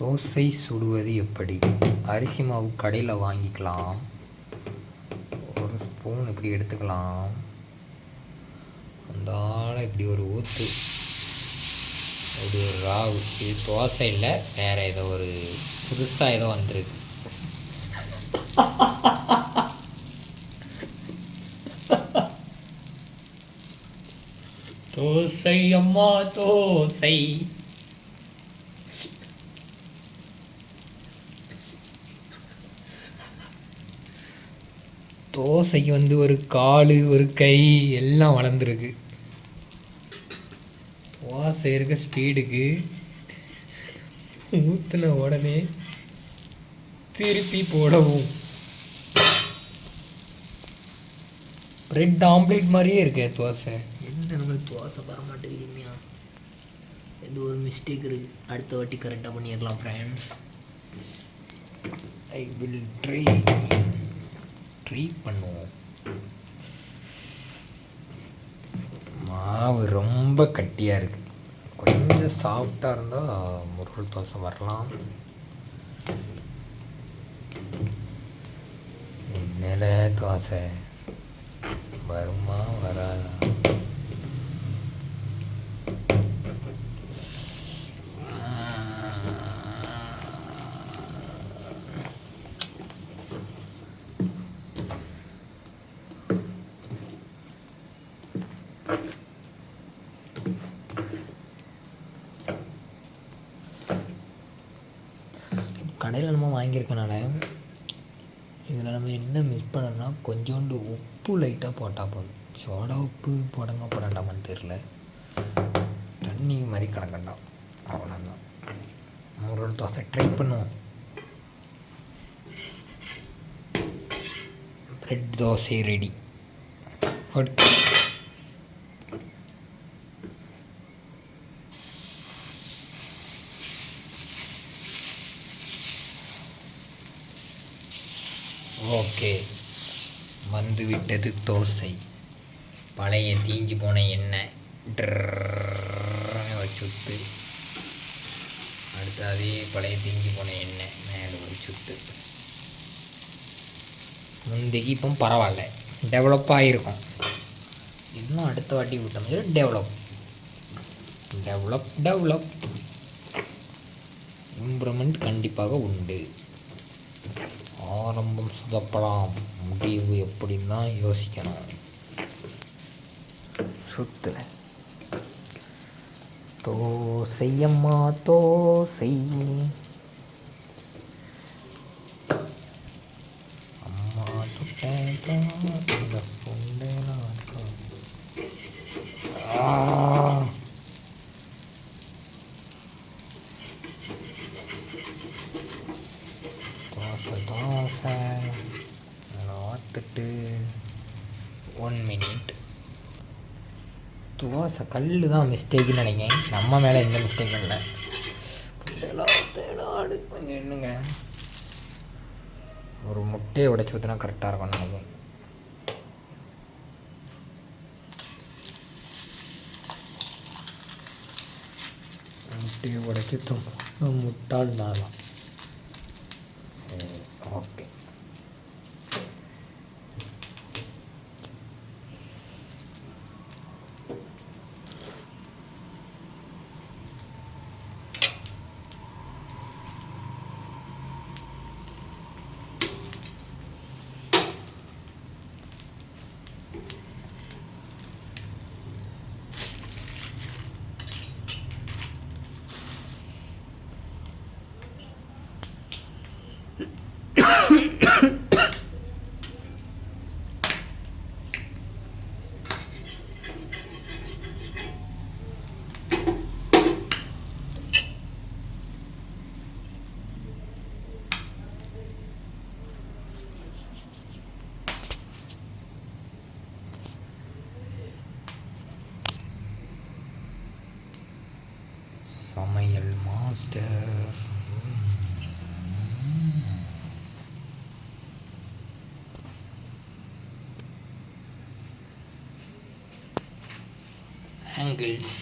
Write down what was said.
தோசை சுடுவது எப்படி? அரிசி மாவு கடையில் வாங்கிக்கலாம். ஒரு ஸ்பூன் இப்படி எடுத்துக்கலாம். அந்தால இப்படி ஒரு ஊற்று இப்படி ஒரு ராவு. இது தோசை இல்லை வேறு ஏதோ ஒரு புதுசாக ஏதோ வந்திருக்கு. தோசை அம்மா தோசை. தோசைக்கு வந்து ஒரு கால் ஒரு கை எல்லாம் வளர்ந்துருக்கு. தோசை இருக்க ஸ்பீடுக்கு ஊற்றின உடனே திருப்பி போடவும். பிரெட் ஆம்லேட் மாதிரியே இருக்கு தோசை. என்ன நம்மளுக்கு தோசை வர மாட்டேங்குதுமையா எது ஒரு மிஸ்டேக் இருக்குது அடுத்த வாட்டி கரெக்டாக பண்ணிடலாம் friends I will try try பண்ணுவோம். மாவு ரொம்ப கட்டியாக இருக்குது கொஞ்சம் சாஃப்டாக இருந்தால் முருகல் தோசை வரலாம். நில தோசை வருமா வராதா? கடையில் நம்ம வாங்கியிருக்கனால இதில் நம்ம என்ன மிஸ் பண்ணோம்னா கொஞ்சோண்டு உப்பு லைட்டாக போட்டால் போதும். சோடா உப்பு போடணுமா போடாண்டாமான்னு தெரில தண்ணி மாதிரி கலக்கண்டாம். அவ்வளோதான் முருள் தோசை ட்ரை பண்ணுவோம். ப்ரெட் தோசை ரெடி ஓகே வந்து விட்டது தோசை. பழைய தீஞ்சு போன எண்ணெய். ஒரு வச்சு அடுத்து அதே பழைய தீஞ்சு போன எண்ணெய் மேலே ஒரு சுத்து முந்தைக்கு இப்போ பரவாயில்ல டெவலப் ஆகிருக்கும் இன்னும் அடுத்த வாட்டி விட்டோம் டெவலப் டெவலப் டெவலப் இம்ப்ரூவ்மெண்ட் கண்டிப்பாக உண்டு ஆரம்ப சுதப்பலாம் முடிவு எப்படின்னு தான் யோசிக்கணும் சுத்துல தோசையம்மா தோசை அம்மா சுட்டேன் இந்த புண்டை நான் தோசை தோசை ஒன் மினிட் தோசை கல் தான் மிஸ்டேக்குன்னு நினைக்கிறேன். நம்ம மேலே எந்த மிஸ்டேக்கும் இல்லை. கொஞ்சம் என்னங்க? ஒரு முட்டையை உடைச்சி ஊற்றினா கரெக்டாக இருக்கும் நினைக்கிறேன். முட்டையை உடைச்சி தும் முட்டாள் நாளாம் Oh. சமையல் மாஸ்டர் ஆங்கிள்ஸ்